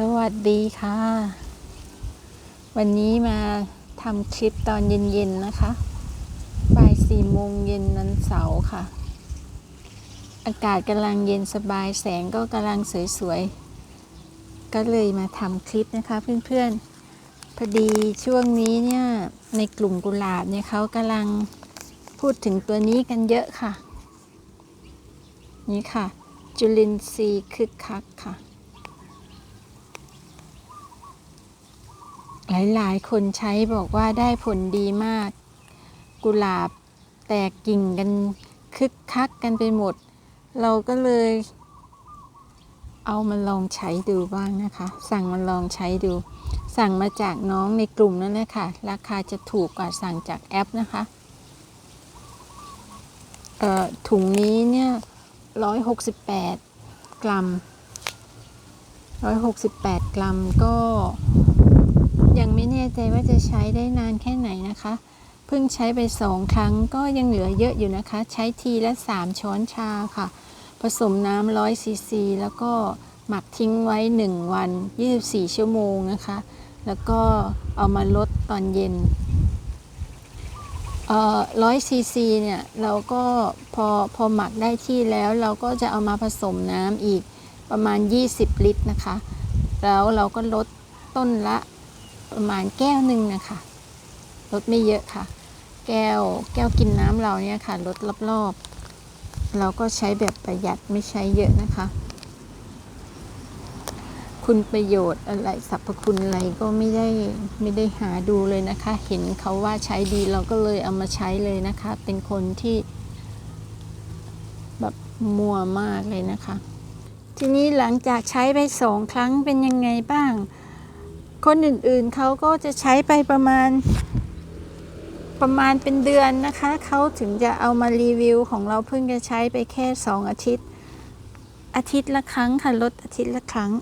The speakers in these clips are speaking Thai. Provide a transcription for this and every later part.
สวัสดีค่ะ วันนี้มาทำคลิปตอนเย็นๆนะคะบ่ายสี่โมงเย็นนันเสาร์ค่ะ อากาศกำลังเย็นสบายแสงก็กำลังสวยๆ ก็เลยมาทำคลิปนะคะเพื่อนๆ พอดีช่วงนี้เนี่ยในกลุ่มกุหลาบเนี่ยเขากำลังพูดถึงตัวนี้กันเยอะค่ะ นี่ค่ะ จุลินทรีย์คึกคักค่ะ หลายๆ คนใช้บอกว่าได้ผลดีมาก กุหลาบแตกกิ่งกันคึกคักกันไปหมด เราก็เลย เอามาลองใช้ดูบ้างนะคะ สั่งมาลองใช้ดู สั่งมาจากน้องในกลุ่มนั่นแหละค่ะ ราคาจะถูกกว่าสั่งจากแอปนะคะถุงนี้เนี่ยร้อยหกสิบแปดกรัมร้อยหกสิบแปดกรัมก็ ยังไม่แน่ใจว่าจะใช้ได้นานแค่ไหนนะคะ เพิ่งใช้ไปสองครั้งก็ยังเหลือเยอะอยู่นะคะ ใช้ทีละ 3 ช้อนชาค่ะ ผสมน้ำ100ซีซีแล้วก็หมักทิ้งไว้ 1 วัน 24 ชั่วโมงนะคะ แล้วก็เอามาลดตอนเย็นเอ่อ100ซีซีเนี่ยเราก็พอพอหมักได้ที่แล้วเราก็จะเอามาผสมน้ำอีกประมาณ 20 ลิตรนะคะ แล้วเราก็ลดต้นละ ประมาณแก้วหนึ่งนะคะลดไม่เยอะค่ะ แก้วแก้วกินน้ำเราเนี่ยค่ะลดรอบๆ เราก็ใช้แบบประหยัดไม่ใช้เยอะนะคะ คุณประโยชน์อะไรสรรพคุณอะไรก็ไม่ได้ไม่ได้หาดูเลยนะคะ เห็นเขาว่าใช้ดีเราก็เลยเอามาใช้เลยนะคะ เป็นคนที่แบบมัวมากเลยนะคะ ทีนี้หลังจากใช้ไปสองครั้งเป็นยังไงบ้าง คนอื่นๆเขาก็จะใช้ไปประมาณ ประมาณเป็นเดือนนะคะ เขาถึงจะเอามารีวิวของเราเพิ่งจะใช้ไปแค่สองอาทิตย์ อาทิตย์ละครั้งค่ะลดอาทิตย์ละครั้ง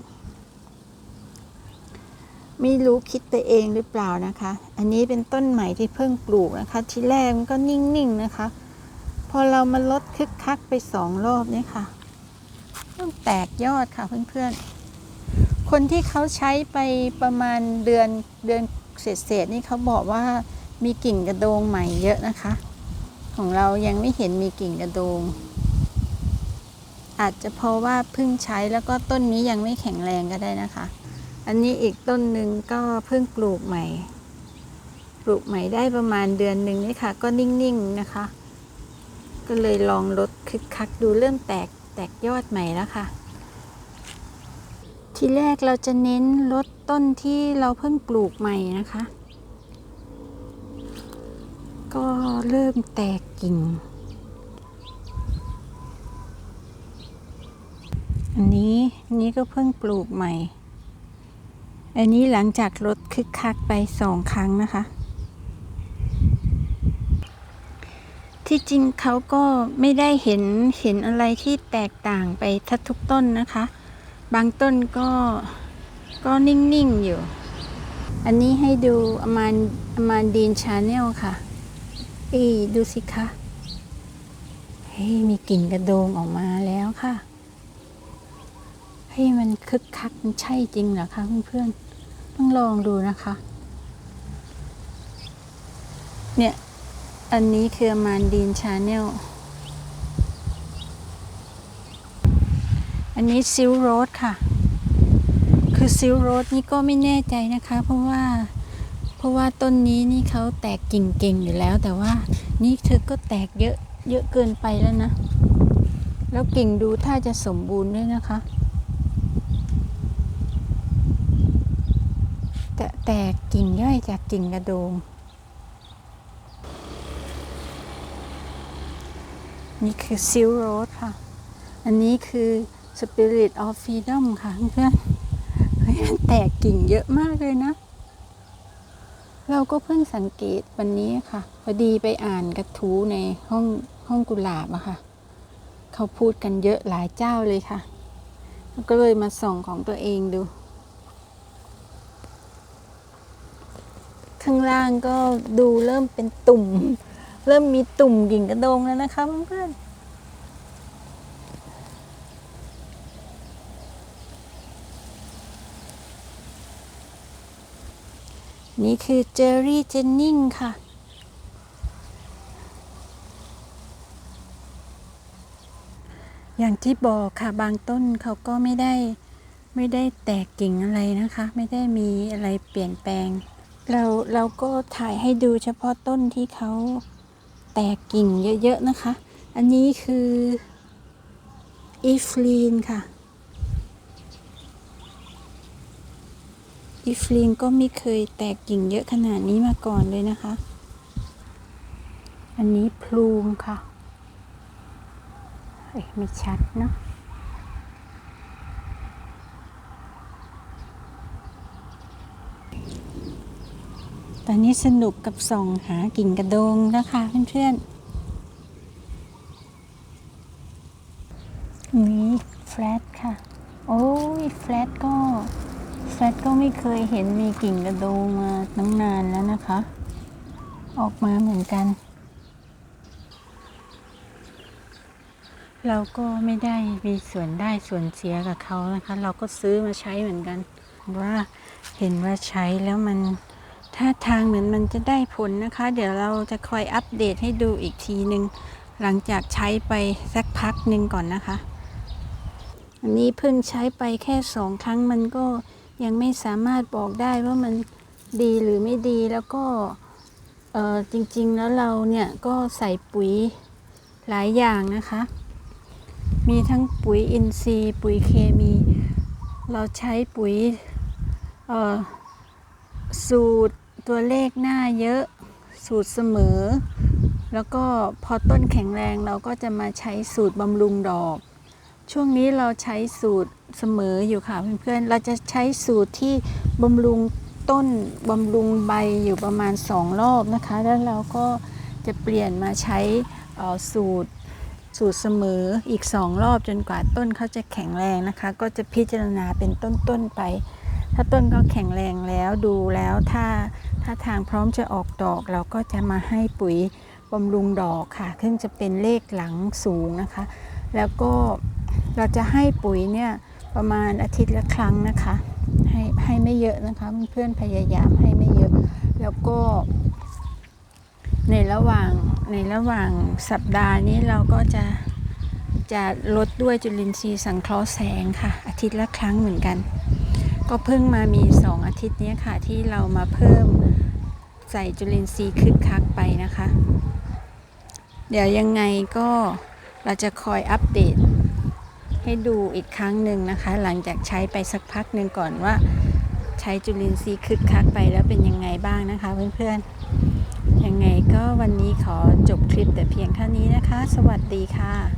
ไม่รู้คิดไปเองหรือเปล่านะคะ อันนี้เป็นต้นใหม่ที่เพิ่งปลูกนะคะ ที่แรกมันก็นิ่งๆนะคะ พอเรามาลดคึกคักไปสองรอบเนี่ยค่ะเริ่มแตกยอดค่ะเพื่อนๆ คนที่เขาใช้ไปประมาณเดือนเดือนเศษๆนี่เขาบอกว่ามีกิ่งกระโดงใหม่เยอะนะคะ ของเรายังไม่เห็นมีกิ่งกระโดง อาจจะเพราะว่าเพิ่งใช้แล้วก็ต้นนี้ยังไม่แข็งแรงก็ได้นะคะ อันนี้อีกต้นหนึ่งก็เพิ่งปลูกใหม่ ปลูกใหม่ได้ประมาณเดือนหนึ่งนี่ค่ะ ก็นิ่งๆนะคะ ก็เลยลองลดคึกคักดูเริ่มแตกแตกยอดใหม่แล้วค่ะ ทีแรกเราจะเน้นลดต้นที่เราเพิ่งปลูกใหม่นะคะ ก็เริ่มแตกกิ่ง อันนี้นนี้ก็เพิ่งปลูกใหม่ อันนี้หลังจากลดคึกคักไปสองครั้งนะคะ ที่จริงเขาก็ไม่ได้เห็นเห็นอะไรที่แตกต่างไปทัทุกต้นนะคะ บางต้นก็ก็นิ่ง ๆ อยู่ อันนี้ให้ดูอมานอมานดีนชาแนลค่ะ เอ้ดูสิคะเฮ้ยมีกลิ่นกระโดงออกมาแล้วค่ะเฮ้ยมันคึกคักมันใช่จริงเหรอคะเพื่อนๆต้องลองดูนะคะ เนี่ย อันนี้คืออมานดีนชาแนล อันนี้ซิลโรดค่ะ คือซิลโรดนี่ก็ไม่แน่ใจนะคะ เพราะว่าเพราะว่าต้นนี้นี่เขาแตกกิ่งเก่งอยู่แล้ว แต่ว่านี่เธอก็แตกเยอะเยอะเกินไปแล้วนะ แล้วกิ่งดูถ้าจะสมบูรณ์ด้วยนะคะ แต่แตกกิ่งย่อยจากกิ่งกระโดงนี่คือซิลโรดค่ะ อันนี้คือ Spirit of Freedom ค่ะเพื่อนเฮ้ยมันแตกกิ่งเยอะมากเลยนะ เราก็เพิ่งสังเกตวันนี้ค่ะ พอดีไปอ่านกระทู้ในห้องห้องกุหลาบอะค่ะ เขาพูดกันเยอะหลายเจ้าเลยค่ะ ก็เลยมาส่องของตัวเองดู ข้างล่างก็ดูเริ่มเป็นตุ่ม เริ่มมีตุ่มกิ่งกระโดงแล้วนะคะเพื่อนๆ นี่คือเจอรี่เจนนิงค่ะ อย่างที่บอกค่ะบางต้นเขาก็ไม่ได้ไม่ได้แตกกิ่งอะไรนะคะ ไม่ได้มีอะไรเปลี่ยนแปลง เราเราก็ถ่ายให้ดูเฉพาะต้นที่เขาแตกกิ่งเยอะ ๆ นะคะ อันนี้คืออีฟลีนค่ะ อีฟลีนก็ไม่เคยแตกกิ่งเยอะขนาดนี้มาก่อนเลยนะคะ อันนี้พลูมค่ะ เอ้ยไม่ชัดเนาะตอนนี้สนุกกับส่องหากิ่งกระโดงนะคะเพื่อนๆนี่แฟลตค่ะ โอ้ยแฟลตก็ แฟลตก็ไม่เคยเห็นมีกิ่งกระโดงมาตั้งนานแล้วนะคะ ออกมาเหมือนกัน เราก็ไม่ได้มีส่วนได้ส่วนเสียกับเขานะคะ เราก็ซื้อมาใช้เหมือนกัน ว่าเห็นว่าใช้แล้วมันท่าทางเหมือนมันจะได้ผลนะคะ เดี๋ยวเราจะคอยอัปเดตให้ดูอีกทีหนึ่งหลังจากใช้ไปสักพักหนึ่งก่อนนะคะ อันนี้เพิ่งใช้ไปแค่สองครั้งมันก็ ยังไม่สามารถบอกได้ว่ามันดีหรือไม่ดีแล้วก็จริงๆแล้วเราเนี่ยก็ใส่ปุ๋ยหลายอย่างนะคะ มีทั้งปุ๋ยอินทรีย์ ปุ๋ยเคมี เราใช้ปุ๋ยสูตรตัวเลขหน้าเยอะสูตรเสมอ แล้วก็พอต้นแข็งแรงเราก็จะมาใช้สูตรบำรุงดอก ช่วงนี้เราใช้สูตร เสมออยู่ค่ะเพื่อนๆ เราจะใช้สูตรที่บำรุงต้นบำรุงใบอยู่ประมาณสองรอบนะคะ แล้วเราก็จะเปลี่ยนมาใช้สูตรสูตรเสมออีกสองรอบจนกว่าต้นเขาจะแข็งแรงนะคะ ก็จะพิจารณาเป็นต้นๆไป ถ้าต้นเขาแข็งแรงแล้วดูแล้วถ้าถ้าทางพร้อมจะออกดอก เราก็จะมาให้ปุ๋ยบำรุงดอกค่ะ ซึ่งจะเป็นเลขหลังสูงนะคะ แล้วก็เราจะให้ปุ๋ยเนี่ย ประมาณอาทิตย์ละครั้งนะคะ ให้ให้ไม่เยอะนะคะเพื่อนพยายามให้ไม่เยอะ แล้วก็ ในระหว่างในระหว่างสัปดาห์นี้เราก็จะจะลดด้วยจุลินทรีย์สังเคราะห์แสงค่ะ อาทิตย์ละครั้งเหมือนกัน ก็เพิ่งมามี 2 อาทิตย์นี้ค่ะ ที่เรามาเพิ่มใส่จุลินทรีย์คึกคักไปนะคะ เดี๋ยวยังไงก็เราจะคอยอัปเดต ให้ดูอีกครั้งหนึ่งนะคะ หลังจากใช้ไปสักพักหนึ่งก่อนว่า ใช้จุลินทรีย์คึกคักไปแล้วเป็นยังไงบ้างนะคะ เพื่อนๆยังไงก็วันนี้ขอจบคลิปแต่เพียงเท่านี้นะคะ สวัสดีค่ะ